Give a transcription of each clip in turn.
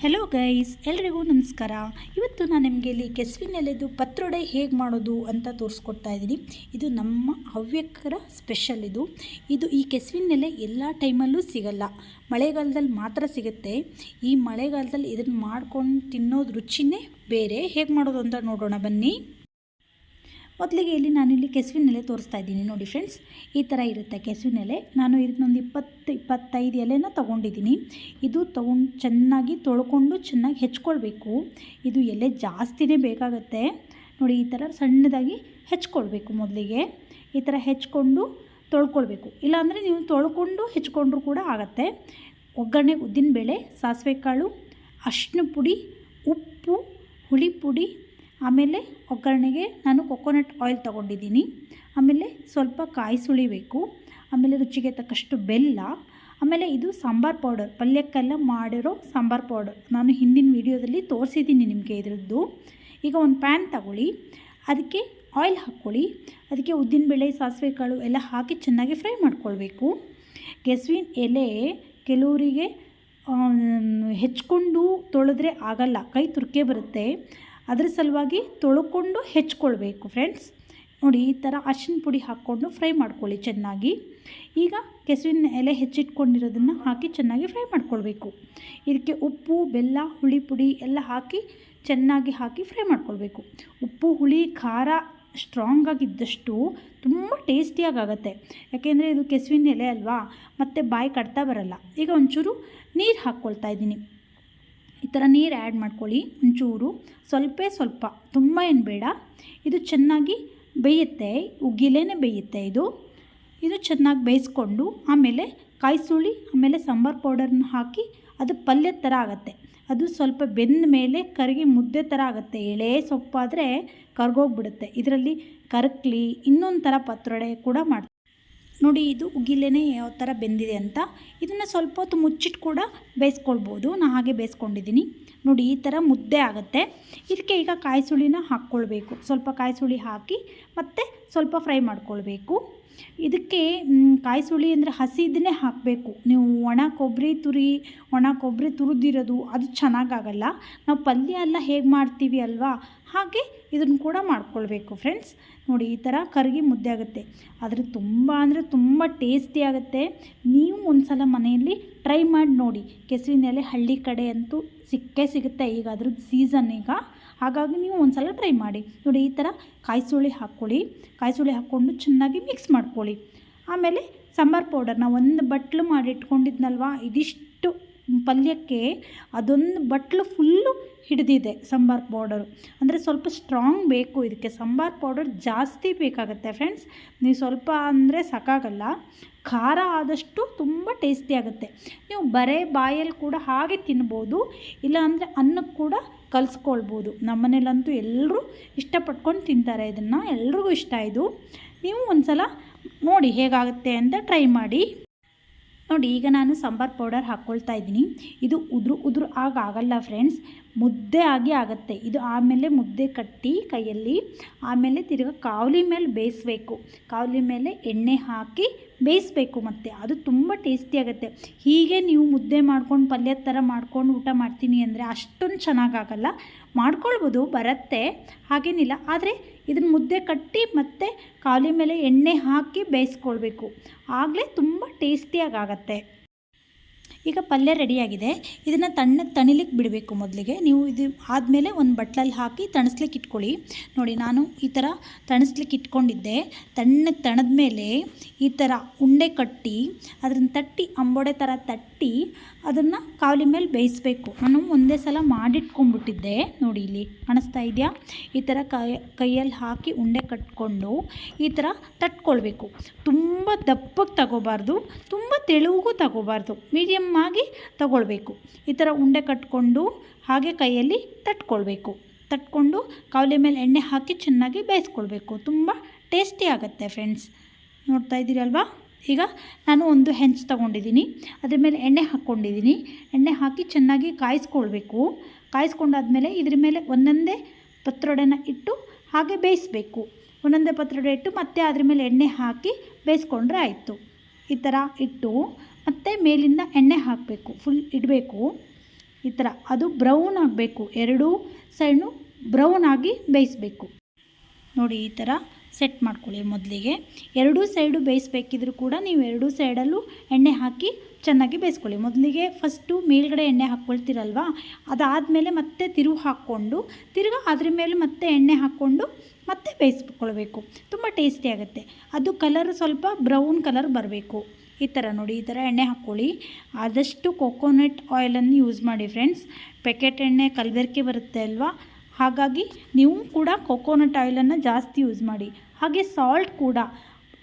Hello guys ಎಲ್ರಿಗೂ ನಮಸ್ಕಾರ. ಇವತ್ತು ನಾನು ನಿಮಗೆ ಇಲ್ಲಿ ಕೆಸುವಿನ ಎಲೆದು ಪತ್ರೊಡೆ ಹೇಗೆ ಮಾಡೋದು ಅಂತ ತೋರಿಸ್ಕೊಡ್ತಾ ಇದ್ದೀನಿ. ಇದು ನಮ್ಮ ಹವ್ಯಕರ ಸ್ಪೆಷಲ್ ಇದು. ಇದು ಈ ಕೆಸುವಿನೆಲೆ ಎಲ್ಲ ಟೈಮಲ್ಲೂ ಸಿಗಲ್ಲ. ಮಳೆಗಾಲದಲ್ಲಿ ಮಾತ್ರ ಸಿಗುತ್ತೆ. ಈ ಮಳೆಗಾಲದಲ್ಲಿ ಇದನ್ನು ಮಾಡ್ಕೊಂಡು ತಿನ್ನೋದು ರುಚಿನೇ ಬೇರೆ. ಹೇಗೆ ಮಾಡೋದು ಅಂತ ನೋಡೋಣ ಬನ್ನಿ. ಮೊದಲಿಗೆ ಇಲ್ಲಿ ನಾನಿಲ್ಲಿ ಕೆಸುವಿನ ಎಲೆ ತೋರಿಸ್ತಾ ಇದ್ದೀನಿ ನೋಡಿ ಫ್ರೆಂಡ್ಸ್ ಈ ಥರ ಇರುತ್ತೆ ಕೆಸುವಿನ ಎಲೆ. ನಾನು ಇದನ್ನೊಂದು ಇಪ್ಪತ್ತು, ಇಪ್ಪತ್ತೈದು ಎಲೆನ ತೊಗೊಂಡಿದ್ದೀನಿ. ಇದು ತೊಗೊಂಡು ಚೆನ್ನಾಗಿ ತೊಳ್ಕೊಂಡು ಚೆನ್ನಾಗಿ ಹೆಚ್ಕೊಳ್ಬೇಕು. ಇದು ಎಲೆ ಜಾಸ್ತಿನೇ ಬೇಕಾಗುತ್ತೆ. ನೋಡಿ, ಈ ಥರ ಸಣ್ಣದಾಗಿ ಹೆಚ್ಕೊಳ್ಬೇಕು ಮೊದಲಿಗೆ. ಈ ಥರ ಹೆಚ್ಕೊಂಡು ತೊಳ್ಕೊಳ್ಬೇಕು. ಇಲ್ಲಾಂದರೆ ನೀವು ತೊಳ್ಕೊಂಡು ಹೆಚ್ಕೊಂಡ್ರೂ ಕೂಡ ಆಗುತ್ತೆ. ಒಗ್ಗರಣೆ, ಉದ್ದಿನಬೇಳೆ, ಸಾಸಿವೆ ಕಾಳು, ಅರಿಶಿನ ಪುಡಿ, ಉಪ್ಪು, ಹುಳಿ ಪುಡಿ ಆಮೇಲೆ ಒಗ್ಗರಣೆಗೆ ನಾನು ಕೊಕೊನಟ್ ಆಯಿಲ್ ತೊಗೊಂಡಿದ್ದೀನಿ. ಆಮೇಲೆ ಸ್ವಲ್ಪ ಕಾಯಿ ಸುಳಿಬೇಕು ಆಮೇಲೆ ರುಚಿಗೆ ತಕ್ಕಷ್ಟು ಬೆಲ್ಲ. ಆಮೇಲೆ ಇದು ಸಾಂಬಾರ್ ಪೌಡರ್ ಪಲ್ಯಕ್ಕೆಲ್ಲ ಮಾಡಿರೋ ಸಾಂಬಾರ್ ಪೌಡರ್ ನಾನು ಹಿಂದಿನ ವೀಡಿಯೋದಲ್ಲಿ ತೋರಿಸಿದ್ದೀನಿ ನಿಮಗೆ ಇದರದ್ದು. ಈಗ ಒಂದು ಪ್ಯಾನ್ ತಗೊಳ್ಳಿ. ಅದಕ್ಕೆ ಆಯಿಲ್ ಹಾಕ್ಕೊಳ್ಳಿ. ಅದಕ್ಕೆ ಉದ್ದಿನಬೇಳೆ ಸಾಸಿವೆ ಕಾಳು ಎಲ್ಲ ಹಾಕಿ ಚೆನ್ನಾಗಿ ಫ್ರೈ ಮಾಡ್ಕೊಳ್ಬೇಕು. ಕೆಸುವಿನ ಎಲೆ ಕೆಲವರಿಗೆ ಹೆಚ್ಕೊಂಡು ತೊಳೆದ್ರೆ ಆಗಲ್ಲ. ಕೈ ತುರ್ಕೆ ಬರುತ್ತೆ. ಅದ್ರ ಸಲುವಾಗಿ ತೊಳ್ಕೊಂಡು ಹೆಚ್ಕೊಳ್ಬೇಕು ಫ್ರೆಂಡ್ಸ್ ನೋಡಿ, ಈ ಥರ ಅರಿಶಿನ ಪುಡಿ ಹಾಕ್ಕೊಂಡು ಫ್ರೈ ಮಾಡ್ಕೊಳ್ಳಿ ಚೆನ್ನಾಗಿ. ಈಗ ಕೆಸುವಿನ ಎಲೆ ಹೆಚ್ಚಿಟ್ಕೊಂಡಿರೋದನ್ನು ಹಾಕಿ ಚೆನ್ನಾಗಿ ಫ್ರೈ ಮಾಡ್ಕೊಳ್ಬೇಕು. ಇದಕ್ಕೆ ಉಪ್ಪು, ಬೆಲ್ಲ, ಹುಳಿ ಪುಡಿ ಎಲ್ಲ ಹಾಕಿ ಚೆನ್ನಾಗಿ ಹಾಕಿ ಫ್ರೈ ಮಾಡ್ಕೊಳ್ಬೇಕು. ಉಪ್ಪು, ಹುಳಿ, ಖಾರ ಸ್ಟ್ರಾಂಗ್ ಆಗಿದ್ದಷ್ಟು ತುಂಬ ಟೇಸ್ಟಿಯಾಗಿ ಆಗುತ್ತೆ ಯಾಕೆಂದರೆ ಇದು ಕೆಸುವಿನ ಎಲೆ ಅಲ್ವಾ? ಮತ್ತು ಬಾಯಿ ಕಟ್ತಾ ಬರಲ್ಲ. ಈಗ ಒಂಚೂರು ನೀರು ಹಾಕ್ಕೊಳ್ತಾ ಇದ್ದೀನಿ. ಥರ ನೀರು ಆ್ಯಡ್ ಮಾಡ್ಕೊಳ್ಳಿ, ಒಂಚೂರು. ಸ್ವಲ್ಪ ಸ್ವಲ್ಪ. ತುಂಬ ಏನು ಬೇಡ. ಇದು ಚೆನ್ನಾಗಿ ಬೇಯುತ್ತೆ. ಉಗ್ಗಿಲೇ ಬೇಯುತ್ತೆ ಇದು. ಇದು ಚೆನ್ನಾಗಿ ಬೇಯಿಸ್ಕೊಂಡು ಆಮೇಲೆ ಕಾಯಿ ಸುಳಿ ಆಮೇಲೆ ಸಾಂಬಾರು ಪೌಡರ್ನ ಹಾಕಿ ಅದು ಪಲ್ಯದ ಥರ ಆಗುತ್ತೆ. ಅದು ಸ್ವಲ್ಪ ಬೆಂದ ಮೇಲೆ ಕರಗಿ ಮುದ್ದೆ ಥರ ಆಗುತ್ತೆ. ಎಳೆ ಸೊಪ್ಪಾದರೆ ಕರ್ಗೋಗ್ಬಿಡುತ್ತೆ. ಇದರಲ್ಲಿ ಕರಕ್ಲಿ ಇನ್ನೊಂದು ಥರ ಪತ್ರೊಡೆ ಕೂಡ ಮಾಡ್ತಾರೆ. ನೋಡಿ, ಇದು ಉಗಿಲೇನೆ ಯಾವ ಥರ ಬೆಂದಿದೆ ಅಂತ. ಇದನ್ನು ಸ್ವಲ್ಪ ಹೊತ್ತು ಮುಚ್ಚಿಟ್ಟು ಕೂಡ ಬೇಯಿಸ್ಕೊಳ್ಬೋದು. ನಾನು ಹಾಗೆ ಬೇಯಿಸ್ಕೊಂಡಿದ್ದೀನಿ. ನೋಡಿ, ಈ ಥರ ಮುದ್ದೆ ಆಗುತ್ತೆ. ಇದಕ್ಕೆ ಈಗ ಕಾಯಿ ಸುಳಿನ ಹಾಕ್ಕೊಳ್ಬೇಕು. ಸ್ವಲ್ಪ ಕಾಯಿ ಸುಳಿ ಹಾಕಿ ಮತ್ತು ಸ್ವಲ್ಪ ಫ್ರೈ ಮಾಡ್ಕೊಳ್ಬೇಕು. ಇದಕ್ಕೆ ಕಾಯಿ ಸುಳಿ ಅಂದರೆ ಹಸಿದನ್ನೇ ಹಾಕಬೇಕು. ನೀವು ಒಣ ಕೊಬ್ಬರಿ ತುರಿ, ಒಣ ಕೊಬ್ಬರಿ ತುರಿದಿರೋದು ಅದು ಚೆನ್ನಾಗಾಗಲ್ಲ. ನಾವು ಪಲ್ಯ ಎಲ್ಲ ಹೇಗೆ ಮಾಡ್ತೀವಿ ಅಲ್ವಾ? ಹಾಗೆ ಇದನ್ನು ಕೂಡ ಮಾಡ್ಕೊಳ್ಬೇಕು ಫ್ರೆಂಡ್ಸ್ ನೋಡಿ, ಈ ಥರ ಕರಗಿ ಮುದ್ದೆ ಆಗುತ್ತೆ. ಆದರೆ ತುಂಬ ಅಂದರೆ ತುಂಬ ಟೇಸ್ಟಿ ಆಗುತ್ತೆ. ನೀವು ಒಂದು ಸಲ ಮನೆಯಲ್ಲಿ ಟ್ರೈ ಮಾಡಿ ನೋಡಿ. ಕೆಸುವಿನ ಎಲೆ ಹಳ್ಳಿ ಕಡೆ ಅಂತೂ ಸಿಕ್ಕೇ ಸಿಗುತ್ತೆ. ಈಗ ಅದ್ರದ್ದು ಸೀಸನ್ ಈಗ. ಹಾಗಾಗಿ ನೀವು ಒಂದು ಸಲ ಟ್ರೈ ಮಾಡಿ. ನೋಡಿ, ಈ ಥರ ಕಾಯಿ ಸುಳಿ ಹಾಕ್ಕೊಳ್ಳಿ. ಕಾಯಿ ಸುಳಿ ಹಾಕ್ಕೊಂಡು ಚೆನ್ನಾಗಿ ಮಿಕ್ಸ್ ಮಾಡ್ಕೊಳ್ಳಿ. ಆಮೇಲೆ ಸಾಂಬಾರು ಪೌಡರ್ನ ಒಂದು ಬಟ್ಲು ಮಾಡಿಟ್ಕೊಂಡಿದ್ನಲ್ವಾ? ಇದಿಷ್ಟು ಪಲ್ಯಕ್ಕೆ ಅದೊಂದು ಬಟ್ಲು ಫುಲ್ಲು ಹಿಡಿದಿದೆ ಸಾಂಬಾರ್ ಪೌಡರು. ಅಂದರೆ ಸ್ವಲ್ಪ ಸ್ಟ್ರಾಂಗ್ ಬೇಕು ಇದಕ್ಕೆ. ಸಾಂಬಾರ್ ಪೌಡರ್ ಜಾಸ್ತಿ ಬೇಕಾಗುತ್ತೆ ಫ್ರೆಂಡ್ಸ್ ನೀವು ಸ್ವಲ್ಪ ಅಂದರೆ ಸಾಕಾಗಲ್ಲ. ಖಾರ ಆದಷ್ಟು ತುಂಬ ಟೇಸ್ಟಿ ಆಗುತ್ತೆ. ನೀವು ಬರೇ ಬಾಯಲ್ಲಿ ಕೂಡ ಹಾಗೆ ತಿನ್ಬೋದು. ಇಲ್ಲಾಂದರೆ ಅನ್ನಕ್ಕೆ ಕೂಡ ಕಲಿಸ್ಕೊಳ್ಬೋದು. ನಮ್ಮನೇಲಂತೂ ಎಲ್ಲರೂ ಇಷ್ಟಪಟ್ಕೊಂಡು ತಿಂತಾರೆ ಇದನ್ನು. ಎಲ್ರಿಗೂ ಇಷ್ಟ ಇದು. ನೀವು ಒಂದು ಸಲ ನೋಡಿ ಹೇಗಾಗುತ್ತೆ ಅಂತ ಟ್ರೈ ಮಾಡಿ. ನೋಡಿ, ಈಗ ನಾನು ಸಾಂಬಾರು ಪೌಡರ್ ಹಾಕ್ಕೊಳ್ತಾ ಇದ್ದೀನಿ. ಇದು ಉದುರು ಉದುರು ಆಗ ಆಗಲ್ಲ ಫ್ರೆಂಡ್ಸ್. ಮುದ್ದೆ ಆಗಿ ಆಗುತ್ತೆ. ಇದು ಆಮೇಲೆ ಮುದ್ದೆ ಕಟ್ಟಿ ಕೈಯಲ್ಲಿ, ಆಮೇಲೆ ತಿರ್ಗಿ ಕಾವಲಿ ಮೇಲೆ ಬೇಯಿಸ್ಬೇಕು. ಕಾವಲಿ ಮೇಲೆ ಎಣ್ಣೆ ಹಾಕಿ ಬೇಯಿಸ್ಬೇಕು ಮತ್ತು. ಅದು ತುಂಬ ಟೇಸ್ಟಿ ಆಗುತ್ತೆ. ಹೀಗೆ ನೀವು ಮುದ್ದೆ ಮಾಡ್ಕೊಂಡು, ಪಲ್ಯದ ಥರ ಮಾಡ್ಕೊಂಡು ಊಟ ಮಾಡ್ತೀನಿ ಅಂದರೆ ಅಷ್ಟೊಂದು ಚೆನ್ನಾಗಾಗಲ್ಲ ಮಾಡ್ಕೊಳ್ಬೋದು, ಬರುತ್ತೆ. ಹಾಗೇನಿಲ್ಲ. ಆದರೆ ಇದನ್ನು ಮುದ್ದೆ ಕಟ್ಟಿ ಮತ್ತು ಕಾವಲಿ ಮೇಲೆ ಎಣ್ಣೆ ಹಾಕಿ ಬೇಯಿಸ್ಕೊಳ್ಬೇಕು. ಆಗಲೇ ತುಂಬ ಟೇಸ್ಟಿಯಾಗಿ ಆಗುತ್ತೆ ಈಗ ಪಲ್ಯ ರೆಡಿಯಾಗಿದೆ. ಇದನ್ನು ತಣ್ಣಗೆ ತಣಿಲಿಕ್ಕೆ ಬಿಡಬೇಕು ಮೊದಲಿಗೆ. ನೀವು ಇದು ಆದಮೇಲೆ ಒಂದು ಬಟ್ಲಲ್ಲಿ ಹಾಕಿ ತಣಿಸ್ಲಿಕ್ಕೆ ಇಟ್ಕೊಳ್ಳಿ. ನೋಡಿ, ನಾನು ಈ ಥರ ತಣಿಸ್ಲಿಕ್ಕೆ ಇಟ್ಕೊಂಡಿದ್ದೆ. ತಣ್ಣಗೆ ತಣದ ಮೇಲೆ ಈ ಥರ ಉಂಡೆ ಕಟ್ಟಿ ಅದನ್ನು ತಟ್ಟಿ, ಅಂಬೋಡೆ ಥರ ತಟ್ಟಿ ಅದನ್ನು ಕಾವಲಿ ಮೇಲೆ ಬೇಯಿಸಬೇಕು. ನಾನು ಒಂದೇ ಸಲ ಮಾಡಿಟ್ಕೊಂಡ್ಬಿಟ್ಟಿದ್ದೆ. ನೋಡಿ, ಇಲ್ಲಿ ಕಾಣಿಸ್ತಾ ಇದೆಯಾ? ಈ ಥರ ಕೈಯಲ್ಲಿ ಹಾಕಿ ಉಂಡೆ ಕಟ್ಕೊಂಡು ಈ ಥರ ತಟ್ಕೊಳ್ಬೇಕು. ತುಂಬ ದಪ್ಪಗೆ ತಗೋಬಾರ್ದು, ತುಂಬ ತೆಳುವಿಗೂ ತಗೋಬಾರ್ದು ಮೀಡಿಯಮ್ ಆಗಿ ತಗೊಳ್ಬೇಕು. ಈ ಥರ ಉಂಡೆ ಕಟ್ಕೊಂಡು ಹಾಗೆ ಕೈಯಲ್ಲಿ ತಟ್ಕೊಳ್ಬೇಕು. ತಟ್ಕೊಂಡು ಕಾವಲಿ ಮೇಲೆ ಎಣ್ಣೆ ಹಾಕಿ ಚೆನ್ನಾಗಿ ಬೇಯಿಸ್ಕೊಳ್ಬೇಕು. ತುಂಬ ಟೇಸ್ಟಿ ಆಗುತ್ತೆ ಫ್ರೆಂಡ್ಸ್ ನೋಡ್ತಾ ಇದ್ದೀರಲ್ವಾ ಈಗ ನಾನು ಒಂದು ಹೆಂಚು ತಗೊಂಡಿದ್ದೀನಿ. ಅದ್ರ ಮೇಲೆ ಎಣ್ಣೆ ಹಾಕ್ಕೊಂಡಿದ್ದೀನಿ. ಎಣ್ಣೆ ಹಾಕಿ ಚೆನ್ನಾಗಿ ಕಾಯಿಸ್ಕೊಳ್ಬೇಕು. ಕಾಯಿಸ್ಕೊಂಡಾದ್ಮೇಲೆ ಇದ್ರ ಮೇಲೆ ಒಂದೊಂದೇ ಪತ್ರೊಡೆನ ಇಟ್ಟು ಹಾಗೆ ಬೇಯಿಸ್ಬೇಕು. ಒಂದೊಂದೇ ಪತ್ರೊಡೆ ಇಟ್ಟು ಮತ್ತೆ ಅದ್ರ ಮೇಲೆ ಎಣ್ಣೆ ಹಾಕಿ ಬೇಯಿಸ್ಕೊಂಡ್ರೆ ಆಯಿತು. ಈ ಥರ ಇಟ್ಟು ಮತ್ತೆ ಮೇಲಿಂದ ಎಣ್ಣೆ ಹಾಕಬೇಕು ಫುಲ್ ಇಡಬೇಕು. ಈ ಥರ ಅದು ಬ್ರೌನ್ ಆಗಬೇಕು, ಎರಡೂ ಸೈಡು ಬ್ರೌನ್ ಆಗಿ ಬೇಯಿಸಬೇಕು. ನೋಡಿ ಈ ಥರ ಸೆಟ್ ಮಾಡ್ಕೊಳ್ಳಿ ಮೊದಲಿಗೆ. ಎರಡೂ ಸೈಡು ಬೇಯಿಸ್ಬೇಕಿದ್ರೂ ಕೂಡ ನೀವು ಎರಡೂ ಸೈಡಲ್ಲೂ ಎಣ್ಣೆ ಹಾಕಿ ಚೆನ್ನಾಗಿ ಬೇಯಿಸ್ಕೊಳ್ಳಿ. ಮೊದಲಿಗೆ ಫಸ್ಟು ಮೇಲ್ಗಡೆ ಎಣ್ಣೆ ಹಾಕ್ಕೊಳ್ತೀರಲ್ವ? ಅದಾದಮೇಲೆ ಮತ್ತೆ ತಿರುವು ಹಾಕ್ಕೊಂಡು, ತಿರ್ಗಿ ಅದ್ರ ಮೇಲೆ ಮತ್ತೆ ಎಣ್ಣೆ ಹಾಕ್ಕೊಂಡು ಮತ್ತೆ ಬೇಯಿಸ್ಕೊಳ್ಬೇಕು ತುಂಬ ಟೇಸ್ಟಿ ಆಗುತ್ತೆ. ಅದು ಕಲರ್ ಸ್ವಲ್ಪ ಬ್ರೌನ್ ಕಲರ್ ಬರಬೇಕು. ಈ ಥರ ನೋಡಿ, ಈ ಥರ ಎಣ್ಣೆ ಹಾಕ್ಕೊಳ್ಳಿ. ಆದಷ್ಟು ಕೊಕೊನಟ್ ಆಯಿಲನ್ನು ಯೂಸ್ ಮಾಡಿ ಫ್ರೆಂಡ್ಸ್ ಪ್ಯಾಕೆಟ್ ಎಣ್ಣೆ ಕಲಬೆರಕೆ ಬರುತ್ತೆ ಅಲ್ವಾ? ಹಾಗಾಗಿ ನೀವು ಕೂಡ ಕೊಕೊನಟ್ ಆಯಿಲನ್ನು ಜಾಸ್ತಿ ಯೂಸ್ ಮಾಡಿ. ಹಾಗೆ ಸಾಲ್ಟ್ ಕೂಡ.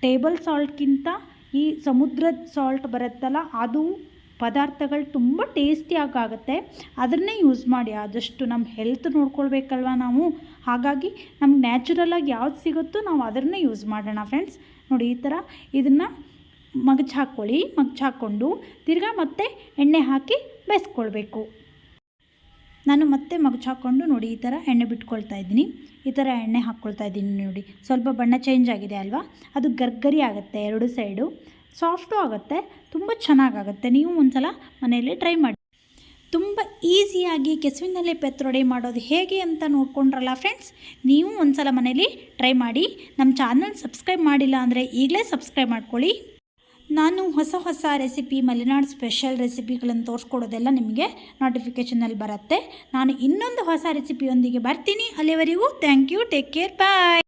ಟೇಬಲ್ ಸಾಲ್ಟ್ಗಿಂತ ಈ ಸಮುದ್ರದ ಸಾಲ್ಟ್ ಬರುತ್ತಲ್ಲ, ಅದು ಪದಾರ್ಥಗಳು ತುಂಬ ಟೇಸ್ಟಿಯಾಗಿ ಆಗುತ್ತೆ ಅದನ್ನೇ ಯೂಸ್ ಮಾಡಿ ಆದಷ್ಟು ನಮ್ಮ ಹೆಲ್ತ್ ನೋಡ್ಕೊಳ್ಬೇಕಲ್ವ ನಾವು? ಹಾಗಾಗಿ ನಮ್ಗೆ ನ್ಯಾಚುರಲಾಗಿ ಯಾವ್ದು ಸಿಗುತ್ತೋ ನಾವು ಅದನ್ನೇ ಯೂಸ್ ಮಾಡೋಣ ಫ್ರೆಂಡ್ಸ್. ನೋಡಿ ಈ ಥರ ಇದನ್ನು ಮಗಚ್ ಹಾಕ್ಕೊಳ್ಳಿ ಮಗಚ್ ಹಾಕ್ಕೊಂಡು ತಿರ್ಗಾ ಮತ್ತೆ ಎಣ್ಣೆ ಹಾಕಿ ಬೇಯಿಸ್ಕೊಳ್ಬೇಕು ನಾನು ಮತ್ತೆ ಮಗಚ್ ಹಾಕ್ಕೊಂಡು ನೋಡಿ ಈ ಥರ ಎಣ್ಣೆ ಬಿಟ್ಕೊಳ್ತಾ ಇದ್ದೀನಿ. ಈ ಥರ ಎಣ್ಣೆ ಹಾಕ್ಕೊಳ್ತಾ ಇದ್ದೀನಿ ನೋಡಿ. ಸ್ವಲ್ಪ ಬಣ್ಣ ಚೇಂಜ್ ಆಗಿದೆ ಅಲ್ವಾ? ಅದು ಗರ್ಗರಿ ಆಗುತ್ತೆ ಎರಡು ಸೈಡು ಸಾಫ್ಟು ಆಗುತ್ತೆ, ತುಂಬ ಚೆನ್ನಾಗಾಗುತ್ತೆ. ನೀವು ಒಂದ್ಸಲ ಮನೆಯಲ್ಲಿ ಟ್ರೈ ಮಾಡಿ. ತುಂಬ ಈಸಿಯಾಗಿ ಕೆಸುವಿನಲ್ಲೇ ಪೆತ್ರೊಡೆ ಮಾಡೋದು ಹೇಗೆ ಅಂತ ನೋಡ್ಕೊಂಡ್ರಲ್ಲ ಫ್ರೆಂಡ್ಸ್, ನೀವು ಒಂದ್ಸಲ ಮನೇಲಿ ಟ್ರೈ ಮಾಡಿ. ನಮ್ಮ ಚಾನಲ್ ಸಬ್ಸ್ಕ್ರೈಬ್ ಮಾಡಿಲ್ಲ ಅಂದರೆ ಈಗಲೇ ಸಬ್ಸ್ಕ್ರೈಬ್ ಮಾಡ್ಕೊಳ್ಳಿ. ನಾನು ಹೊಸ ಹೊಸ ರೆಸಿಪಿ, ಮಲೆನಾಡು ಸ್ಪೆಷಲ್ ರೆಸಿಪಿಗಳನ್ನು ತೋರಿಸ್ಕೊಡೋದೆಲ್ಲ ನಿಮಗೆ ನೋಟಿಫಿಕೇಷನಲ್ಲಿ ಬರುತ್ತೆ. ನಾನು ಇನ್ನೊಂದು ಹೊಸ ರೆಸಿಪಿಯೊಂದಿಗೆ ಬರ್ತೀನಿ. ಅಲ್ಲಿವರೆಗೂ thank you, take care, bye!